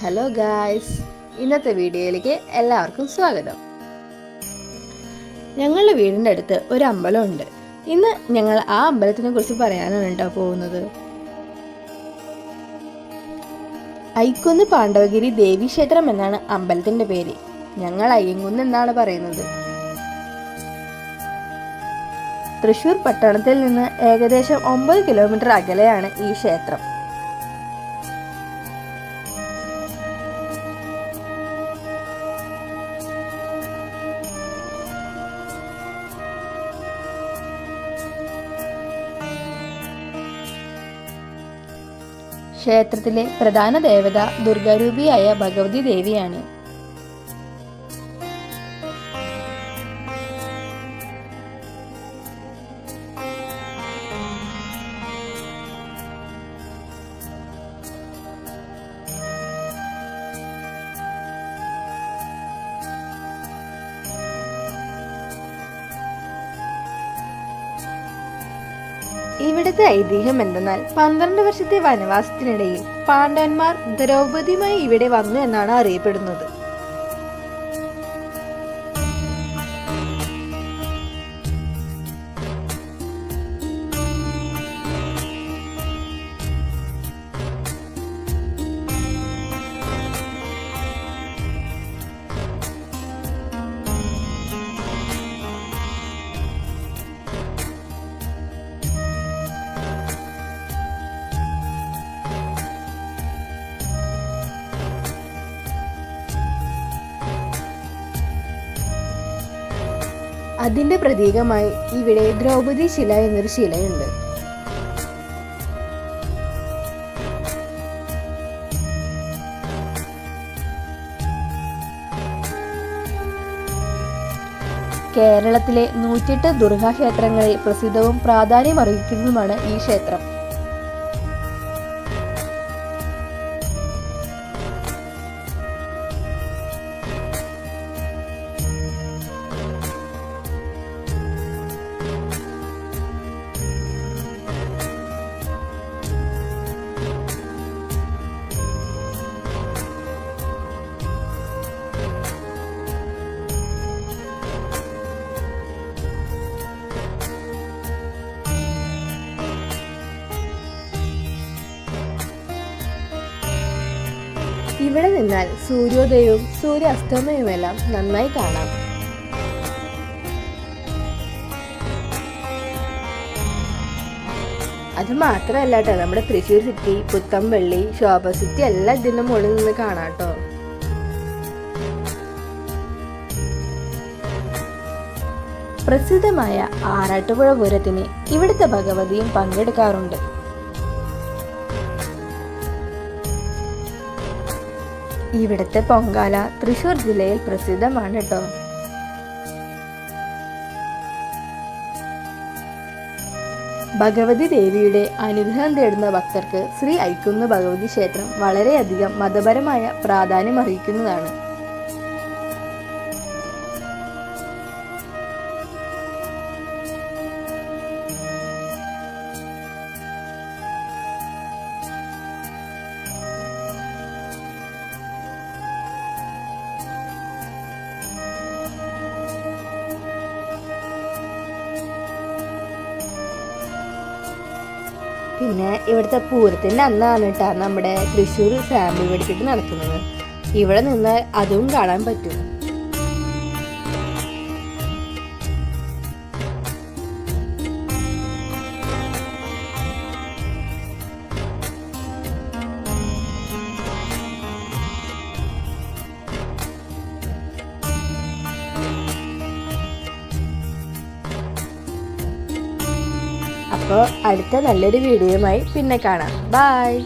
Hello guys ഇന്നത്തെ വീഡിയോയിലേക്ക് എല്ലാവർക്കും സ്വാഗതം. ഞങ്ങളുടെ വീടിന്റെ അടുത്ത് ഒരു അമ്പലമുണ്ട്. ഇന്ന് ഞങ്ങൾ ആ അമ്പലത്തിനെ കുറിച്ച് പറയാനാണ് കേട്ടോ പോകുന്നത്. ഐക്കുന്ന് പാണ്ഡവഗിരി ദേവി ക്ഷേത്രം എന്നാണ് അമ്പലത്തിന്റെ പേര്. ഞങ്ങൾ അയ്യങ്കുന്ന് എന്നാണ് പറയുന്നത്. തൃശൂർ പട്ടണത്തിൽ നിന്ന് ഏകദേശം ഒമ്പത് കിലോമീറ്റർ അകലെയാണ് ഈ ക്ഷേത്രം. ക്ഷേത്രത്തിലെ പ്രധാന ദേവത ദുർഗാരൂപിയായ ഭഗവതി ദേവിയാണ്. ഇവിടുത്തെ ഐതിഹ്യം എന്തെന്നാൽ പന്ത്രണ്ട് വർഷത്തെ വനവാസത്തിനിടയിൽ പാണ്ഡവന്മാർ ദ്രൗപദിയുമായി ഇവിടെ വന്നു എന്നാണ് അറിയപ്പെടുന്നത്. അതിന്റെ പ്രതീകമായി ഇവിടെ ദ്രൗപദി ശില എന്നൊരു ശിലയുണ്ട്. കേരളത്തിലെ നൂറ്റെട്ട് ദുർഗാക്ഷേത്രങ്ങളിൽ പ്രസിദ്ധവും പ്രാധാന്യമർഹിക്കുന്നതുമാണ് ഈ ക്ഷേത്രം. ഇവിടെ നിന്നാൽ സൂര്യോദയവും സൂര്യാസ്തമയവുമെല്ലാം നന്നായി കാണാം. അത് മാത്രമല്ല കേട്ടോ നമ്മുടെ തൃശ്ശൂർ സിറ്റി പുത്തമ്പള്ളി ശോഭ സിറ്റി എല്ലാം ഇതിന്റെ മുകളിൽ നിന്ന് കാണാട്ടോ പ്രസിദ്ധമായ ആറാട്ടുപുഴ പൂരത്തിന് ഇവിടുത്തെ ഭഗവതിയും പങ്കെടുക്കാറുണ്ട്. ഇവിടുത്തെ പൊങ്കാല തൃശൂർ ജില്ലയിൽ പ്രസിദ്ധമാണ് കേട്ടോ ഭഗവതി ദേവിയുടെ അനുഗ്രഹം തേടുന്ന ഭക്തർക്ക് ശ്രീ ഐക്കുന്ന് ഭഗവതി ക്ഷേത്രം വളരെയധികം മതപരമായ പ്രാധാന്യം അറിയിക്കുന്നതാണ് പിന്നെ ഇവിടുത്തെ പൂരത്തിന്റെ അന്നാണ് കേട്ടോ നമ്മുടെ തൃശ്ശൂർ ഫാമിലി വെടിക്കെട്ട് നടക്കുന്നത്. ഇവിടെ നിന്ന് അതും കാണാൻ പറ്റും. അപ്പോൾ അടുത്ത നല്ലൊരു വീഡിയോയുമായി പിന്നെ കാണാം. ബായ്